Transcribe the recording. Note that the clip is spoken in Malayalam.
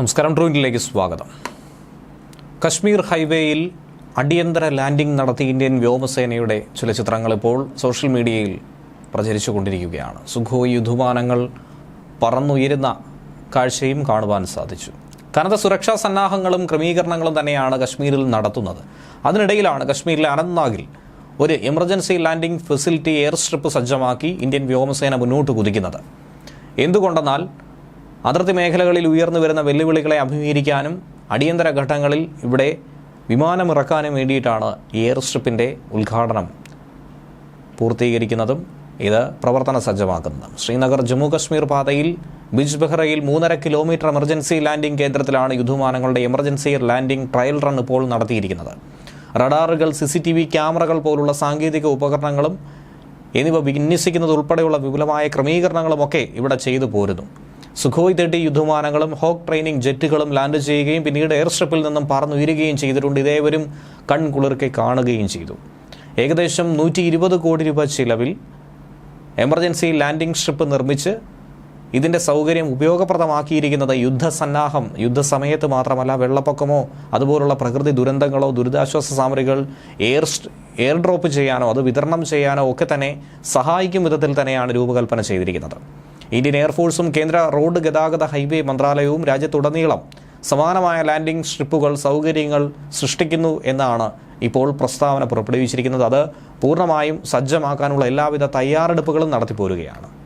നമസ്കാരം ട്രൂവിലേക്ക് സ്വാഗതം. കശ്മീർ ഹൈവേയിൽ അടിയന്തര ലാൻഡിംഗ് നടത്തി ഇന്ത്യൻ വ്യോമസേനയുടെ ചില ചിത്രങ്ങൾ ഇപ്പോൾ സോഷ്യൽ മീഡിയയിൽ പ്രചരിച്ചു കൊണ്ടിരിക്കുകയാണ് സുഖോയ് യുദ്ധമാനങ്ങൾ പറന്നുയരുന്ന കാഴ്ചയും കാണുവാൻ സാധിച്ചു. കനത്ത സുരക്ഷാ സന്നാഹങ്ങളും ക്രമീകരണങ്ങളും തന്നെയാണ് കശ്മീരിൽ നടത്തുന്നത്. അതിനിടയിലാണ് കശ്മീരിലെ അനന്ത്നാഗിൽ ഒരു emergency landing facility air strip സജ്ജമാക്കി ഇന്ത്യൻ വ്യോമസേന മുന്നോട്ട് കുതിക്കുന്നത്. എന്തുകൊണ്ടെന്നാൽ അതിർത്തി മേഖലകളിൽ ഉയർന്നു വരുന്ന വെല്ലുവിളികളെ അഭിമുഖീകരിക്കാനും അടിയന്തര ഘട്ടങ്ങളിൽ ഇവിടെ വിമാനമിറക്കാനും വേണ്ടിയിട്ടാണ് എയർ സ്ട്രിപ്പിന്റെ ഉദ്ഘാടനം. പൂർത്തീകരിക്കുന്നതും ഇത് പ്രവർത്തന സജ്ജമാക്കുന്നതും. ശ്രീനഗർ ജമ്മു കശ്മീർ പാതയിൽ ബിജ് ബെഹ്റയിൽ മൂന്നര കിലോമീറ്റർ എമർജൻസി ലാൻഡിംഗ് കേന്ദ്രത്തിലാണ് യുദ്ധവിമാനങ്ങളുടെ എമർജൻസി ലാൻഡിംഗ് ട്രയൽ റൺ ഇപ്പോൾ നടത്തിയിരിക്കുന്നത്. റഡാറുകൾ സി സി ടി വി ക്യാമറകൾ പോലുള്ള സാങ്കേതിക ഉപകരണങ്ങളും എന്നിവ വിന്യസിക്കുന്നത് ഉൾപ്പെടെയുള്ള വിപുലമായ ക്രമീകരണങ്ങളുമൊക്കെ ഇവിടെ ചെയ്തു പോരുന്നു. സുഖോയ് തേട്ടി യുദ്ധവിമാനങ്ങളും ഹോക്ക് ട്രെയിനിങ് ജെറ്റുകളും ലാൻഡ് ചെയ്യുകയും പിന്നീട് എയർ സ്ട്രിപ്പിൽ നിന്നും പറന്നുയരുകയും ചെയ്തിട്ടുണ്ട്. ഇതേവരും കൺകുളിർക്കെ കാണുകയും ചെയ്തു. ഏകദേശം നൂറ്റി ഇരുപത് കോടി രൂപ ചിലവിൽ എമർജൻസി ലാൻഡിംഗ് സ്ട്രിപ്പ് നിർമ്മിച്ച് ഇതിന്റെ സൗകര്യം ഉപയോഗപ്രദമാക്കിയിരിക്കുന്നത് യുദ്ധസന്നാഹം. യുദ്ധസമയത്ത് മാത്രമല്ല വെള്ളപ്പൊക്കമോ അതുപോലുള്ള പ്രകൃതി ദുരന്തങ്ങളോ ദുരിതാശ്വാസ സാമഗ്രികൾ എയർ എയർ ഡ്രോപ്പ് ചെയ്യാനോ അത് വിതരണം ചെയ്യാനോ ഒക്കെ തന്നെ സഹായിക്കും വിധത്തിൽ തന്നെയാണ് രൂപകൽപ്പന ചെയ്തിരിക്കുന്നത്. ഇന്ത്യൻ എയർഫോഴ്സും കേന്ദ്ര റോഡ് ഗതാഗത ഹൈവേ മന്ത്രാലയവും രാജ്യത്തുടനീളം സമാനമായ ലാൻഡിംഗ് സ്ട്രിപ്പുകൾ സൗകര്യങ്ങൾ സൃഷ്ടിക്കുന്നു എന്നാണ് ഇപ്പോൾ പ്രസ്താവന പുറപ്പെടുവിച്ചിരിക്കുന്നത്. അത് പൂർണമായും സജ്ജമാക്കാനുള്ള എല്ലാവിധ തയ്യാറെടുപ്പുകളും നടത്തിപ്പോരുകയാണ്.